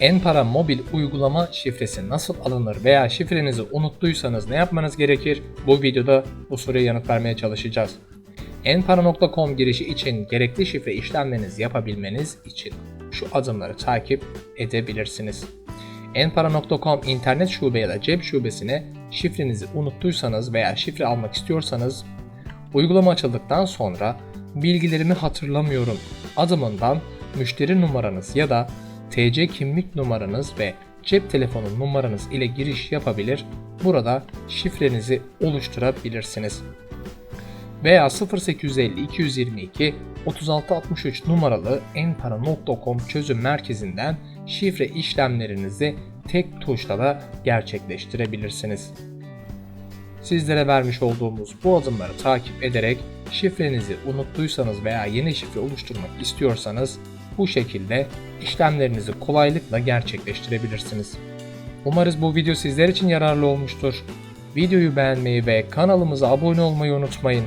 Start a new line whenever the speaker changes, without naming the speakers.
Enpara mobil uygulama şifresi nasıl alınır veya şifrenizi unuttuysanız ne yapmanız gerekir? Bu videoda bu soruya yanıt vermeye çalışacağız. Enpara.com girişi için gerekli şifre işlemlerinizi yapabilmeniz için şu adımları takip edebilirsiniz. Enpara.com internet şube ya da cep şubesine şifrenizi unuttuysanız veya şifre almak istiyorsanız uygulama açıldıktan sonra bilgilerimi hatırlamıyorum adımından müşteri numaranız ya da TC kimlik numaranız ve cep telefonu numaranız ile giriş yapabilir. Burada şifrenizi oluşturabilirsiniz veya 0850 222 3663 numaralı enpara.com çözüm merkezinden şifre işlemlerinizi tek tuşla da gerçekleştirebilirsiniz. Sizlere vermiş olduğumuz bu adımları takip ederek şifrenizi unuttuysanız veya yeni şifre oluşturmak istiyorsanız bu şekilde işlemlerinizi kolaylıkla gerçekleştirebilirsiniz. Umarız bu video sizler için yararlı olmuştur. Videoyu beğenmeyi ve kanalımıza abone olmayı unutmayın.